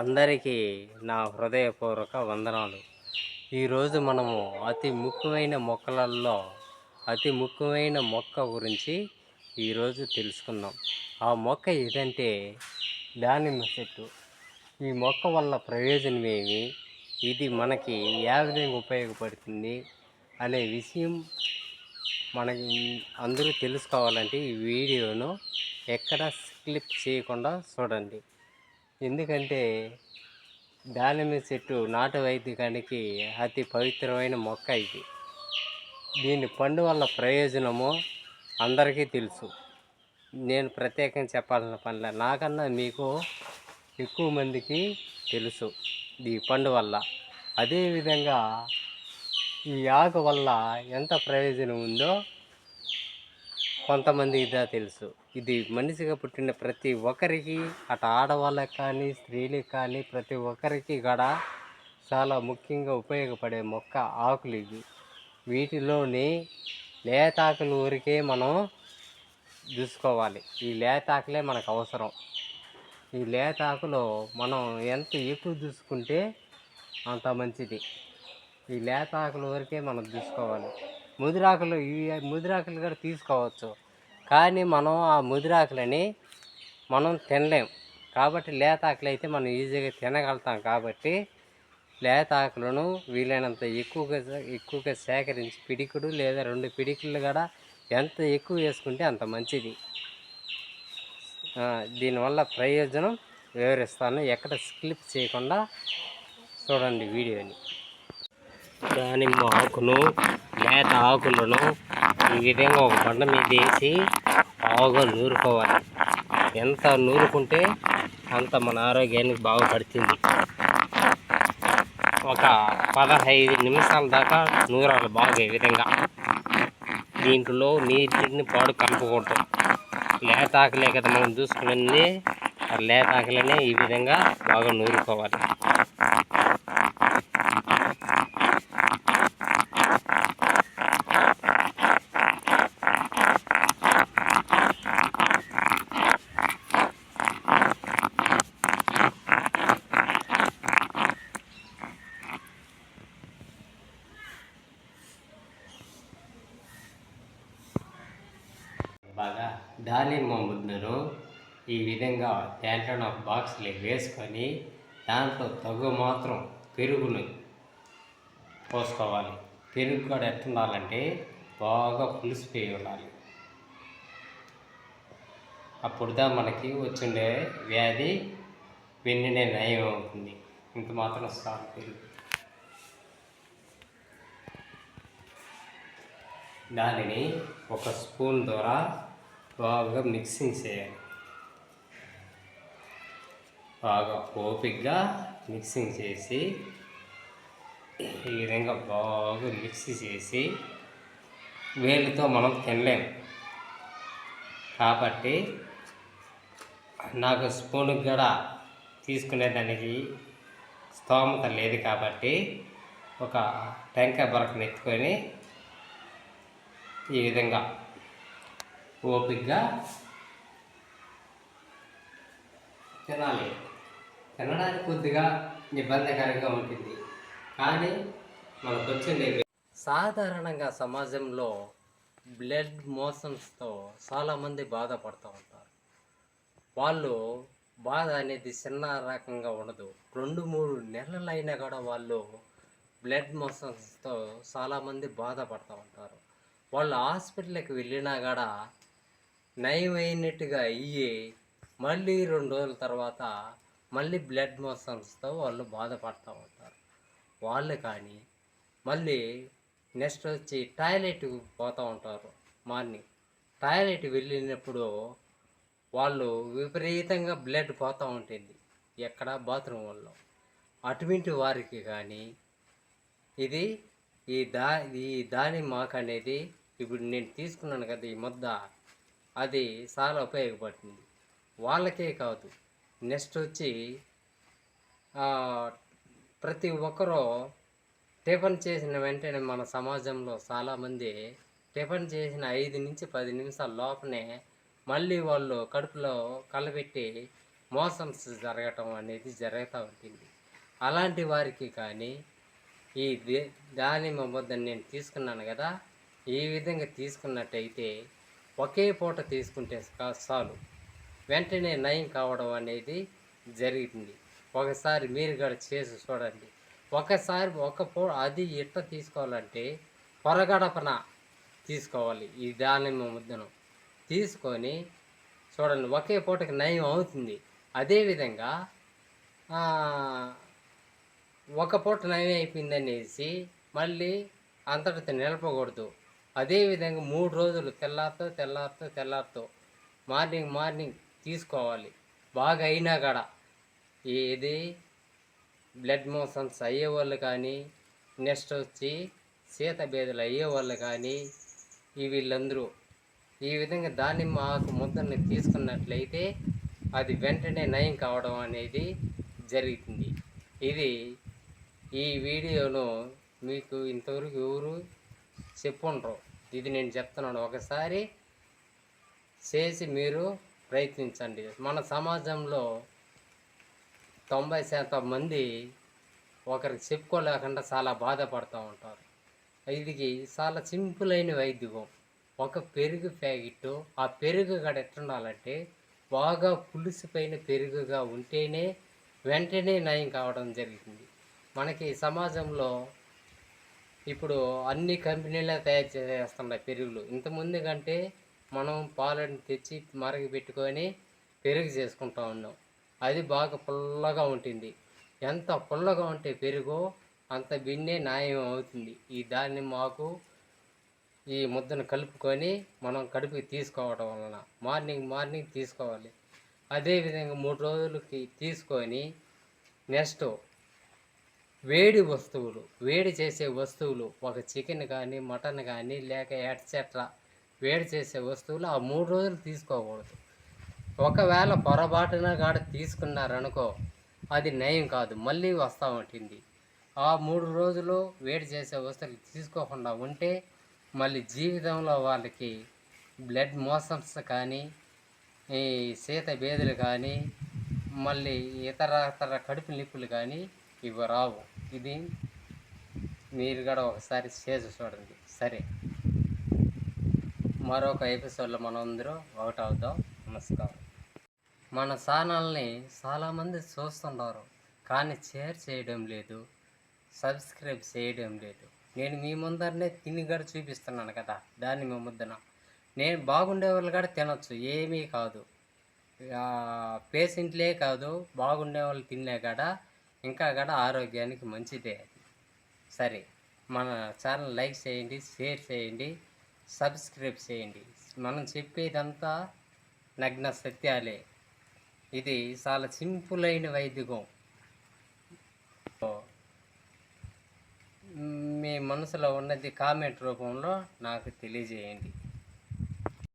అందరికీ నా హృదయపూర్వక వందనాలు. ఈరోజు మనము అతి ముఖ్యమైన మొక్కలలో అతి ముఖ్యమైన మొక్క గురించి ఈరోజు తెలుసుకుందాం. ఆ మొక్క ఏదంటే దానిమ్మ చెట్టు. ఈ మొక్క వల్ల ప్రయోజనం ఏమి? ఇది మనకి ఏ విధంగా ఉపయోగపడుతుంది అనే విషయం మనకి అందరూ తెలుసుకోవాలంటే ఈ వీడియోను ఎక్కడ క్లిప్ చేయకుండా చూడండి. ఎందుకంటే దానిమ్మ చెట్టు నాటు వైద్యానికి అతి పవిత్రమైన మొక్క ఇది. దీని పండు వల్ల ప్రయోజనము అందరికీ తెలుసు. నేను ప్రత్యేకంగా చెప్పాల్సిన పనిలే నాకన్నా మీకు ఎక్కువ మందికి తెలుసు ఈ పండు వల్ల. అదేవిధంగా ఈ ఆకు వల్ల ఎంత ప్రయోజనం ఉందో కొంతమందికి దా తెలుసు. ఇది మనిషిగా పుట్టిన ప్రతి ఒక్కరికి అటు ఆడవాళ్ళకి కానీ స్త్రీలకు కానీ ప్రతి ఒక్కరికి కూడా చాలా ముఖ్యంగా ఉపయోగపడే మొక్క ఆకులు ఇవి. వీటిలోని లేతాకులు ఊరికే మనం చూసుకోవాలి. ఈ లేతాకులే మనకు అవసరం. ఈ లేతాకులో మనం ఎంత ఎక్కువ చూసుకుంటే అంత మంచిది. ఈ లేతాకుల వరకే మనం చూసుకోవాలి. ముదిరాకులు ఇవి ముదిరాకులు కూడా తీసుకోవచ్చు. కానీ మనం ఆ ముదిరాకులని మనం తినలేం. కాబట్టి లేతాకులు అయితే మనం ఈజీగా తినగలుగుతాం కాబట్టి లేత ఆకులను వీలైనంత ఎక్కువగా ఎక్కువగా సేకరించి పిడికుడు లేదా రెండు పిడికులు కూడా ఎంత ఎక్కువ వేసుకుంటే అంత మంచిది. దీనివల్ల ప్రయోజనం వివరిస్తాను. ఎక్కడ స్కిప్ చేయకుండా చూడండి వీడియోని. దానిమ్మ ఆకును లేత ఆకులను ఈ విధంగా ఒక బండ మీద వేసి బాగా నూరుకోవాలి. ఎంత నూరుకుంటే అంత మన ఆరోగ్యానికి బాగుపడుతుంది. ఒక పదహైదు నిమిషాల దాకా నూరాలి బాగా ఈ విధంగా. దీంట్లో నీటిని పాడు కలుపుకూడదు లేతాకలే కదా మనం చూసుకున్నది. ఆ ఈ విధంగా బాగా నూరుకోవాలి. బాగా దానిమ్మ ముద్దను ఈ విధంగా దాంట్లో ఒక బాక్స్లో వేసుకొని దాంట్లో తగు మాత్రం పెరుగును పోసుకోవాలి. పెరుగు కూడా ఎట్టుండాలంటే బాగా పులిసిపోయి ఉండాలి. అప్పుడుదా మనకి వచ్చిండే వ్యాధి వెన్నునే నయం అవుతుంది. ఇంత మాత్రం సాగు పెరుగు. దానిని ఒక స్పూన్ ద్వారా బాగా మిక్సింగ్ చేయాలి. బాగా ఓపిక్గా మిక్సింగ్ చేసి ఈ విధంగా బాగా మిక్స్ చేసి వేలుతో మనం తినలేము. కాబట్టి నాకు స్పూన్కి కూడా తీసుకునేదానికి స్తోమత లేదు కాబట్టి ఒక టెంకాయ బరకను ఎత్తుకొని ఈ విధంగా ఓపికగా తినాలి. తినడానికి కొద్దిగా ఇబ్బందికరంగా ఉంటుంది. కానీ మనకు వచ్చింది సాధారణంగా సమాజంలో బ్లడ్ మోషన్స్తో చాలామంది బాధపడుతూ ఉంటారు. వాళ్ళు బాధ అనేది చిన్న రకంగా ఉండదు. రెండు మూడు నెలలైనా కూడా వాళ్ళు బ్లడ్ మోషన్స్తో చాలామంది బాధపడుతూ ఉంటారు. వాళ్ళు హాస్పిటల్కి వెళ్ళినా కూడా నయమైనట్టుగా అయ్యి మళ్ళీ రెండు రోజుల తర్వాత మళ్ళీ బ్లడ్ మోషన్స్తో వాళ్ళు బాధపడుతూ ఉంటారు. వాళ్ళు కానీ మళ్ళీ నెక్స్ట్ వచ్చి టాయిలెట్ పోతూ ఉంటారు మార్నింగ్. టాయిలెట్ వెళ్ళినప్పుడు వాళ్ళు విపరీతంగా బ్లడ్ పోతూ ఉంటుంది ఎక్కడ బాత్రూమ్ వల్ల. అటువంటి వారికి కానీ ఇది ఈ దా ఈ దాని మాకు అనేది ఇప్పుడు నేను తీసుకున్నాను కదా ఈ ముద్ద అది చాలా ఉపయోగపడుతుంది. వాళ్ళకే కాదు నెక్స్ట్ వచ్చి ప్రతి ఒక్కరూ టిఫిన్ చేసిన వెంటనే మన సమాజంలో చాలామంది టిఫిన్ చేసిన ఐదు నుంచి పది నిమిషాల లోపనే మళ్ళీ వాళ్ళు కడుపులో కలబెట్టి మోషన్స్ జరగటం అనేది జరుగుతూ ఉంటుంది. అలాంటి వారికి కానీ ఈ దే- దానిమ్మ ముద్దని నేను తీసుకున్నాను కదా ఈ విధంగా తీసుకున్నట్టయితే ఒకే పూట తీసుకుంటే కా- చాలు. వెంటనే నయం కావడం అనేది జరిగింది. ఒకసారి మీరు కూడా చేసి చూడండి. ఒకసారి ఒక పూ అది ఎట్లా తీసుకోవాలంటే పొరగడపన తీసుకోవాలి. ఈ దానిమ్మ ముద్దను తీసుకొని చూడండి. ఒకే పూటకి నయం అవుతుంది. అదేవిధంగా ఒక పూట నయం అయిపోయింది అనేసి మళ్ళీ అంతటితో నిలపకూడదు. అదేవిధంగా మూడు రోజులు తెల్లారితో తెల్లారితో తెల్లారితో. మార్నింగ్ మార్నింగ్ తీసుకోవాలి. బాగా అయినా కాడ ఇది బ్లడ్ మోషన్స్ అయ్యేవాళ్ళు కానీ నెక్స్ట్ వచ్చి సీతభేదలు అయ్యేవాళ్ళు కానీ ఈ వీళ్ళందరూ ఈ విధంగా దానిమ్మ ఆకు ముద్దను తీసుకున్నట్లయితే అది వెంటనే నయం కావడం అనేది జరుగుతుంది. ఇది ఈ వీడియోను మీకు ఇంతవరకు ఎవరు చెప్పుండ్రు. ఇది నేను చెప్తున్నాను. ఒకసారి చేసి మీరు ప్రయత్నించండి. మన సమాజంలో తొంభై శాతం మంది ఒకరికి చెప్పుకోలేకుండా చాలా బాధపడుతూ ఉంటారు. ఇది చాలా సింపుల్ అయిన వైద్యం ఒక పెరుగు ప్యాకెట్ ఆ పెరుగు గడ ఎట్టుండాలంటే బాగా పులుసుపైన పెరుగుగా ఉంటేనే వెంటనే నయం కావడం జరుగుతుంది మనకి సమాజంలో ఇప్పుడు అన్ని కంపెనీలే తయారు చేస్తున్నాయి పెరుగులు. ఇంతకుముందు కంటే మనం పాలను తెచ్చి మరగ పెట్టుకొని పెరుగు చేసుకుంటా ఉన్నాం. అది బాగా పుల్లగా ఉంటుంది. ఎంత పుల్లగా ఉంటే పెరుగు అంత బిన్నే న్యాయం అవుతుంది. ఈ దాన్ని మాకు ఈ ముద్దను కలుపుకొని మనం కడుపుకి తీసుకోవడం వలన మార్నింగ్ మార్నింగ్ తీసుకోవాలి. అదేవిధంగా మూడు రోజులకి తీసుకొని నెక్స్ట్ వేడి వస్తువులు వేడి చేసే వస్తువులు ఒక చికెన్ కానీ మటన్ కానీ లేక ఎట్సెట్రా వేడి చేసే వస్తువులు ఆ మూడు రోజులు తీసుకోకూడదు. ఒకవేళ పొరపాటున కాడ తీసుకున్నారనుకో అది నయం కాదు మళ్ళీ వస్తూ ఉంటుంది. ఆ మూడు రోజులు వేడి చేసే వస్తువులు తీసుకోకుండా ఉంటే మళ్ళీ జీవితంలో వాళ్ళకి బ్లడ్ మోషన్స్ కానీ ఈ శీత భేదులు కానీ మళ్ళీ ఇతర ఇతర కడుపు నిప్పులు కానీ ఇవి రావు ఇది మీరు కూడా ఒకసారి చేసి చూడండి. సరే. మరొక ఎపిసోడ్లో మనం అందరూ ఒకటి అవుతాం నమస్కారం. మన ఛానల్ని చాలామంది చూస్తున్నారు కానీ షేర్ చేయడం లేదు సబ్స్క్రైబ్ చేయడం లేదు. నేను మీ ముందరనే తిని కూడా చూపిస్తున్నాను కదా దాన్ని మీ ముద్దన నేను బాగుండే వాళ్ళు కూడా తినొచ్చు ఏమీ కాదు. పేషెంట్లే కాదు బాగుండే వాళ్ళు తిన్నా కూడా ఇంకా కూడా ఆరోగ్యానికి మంచిదే. సరే మన ఛానల్ లైక్ చేయండి షేర్ చేయండి సబ్స్క్రైబ్ చేయండి. మనం చెప్పేదంతా నగ్న సత్యాలే. ఇది చాలా సింపుల్ అయిన వైద్యం మీ మనసులో ఉన్నది కామెంట్ రూపంలో నాకు తెలియజేయండి.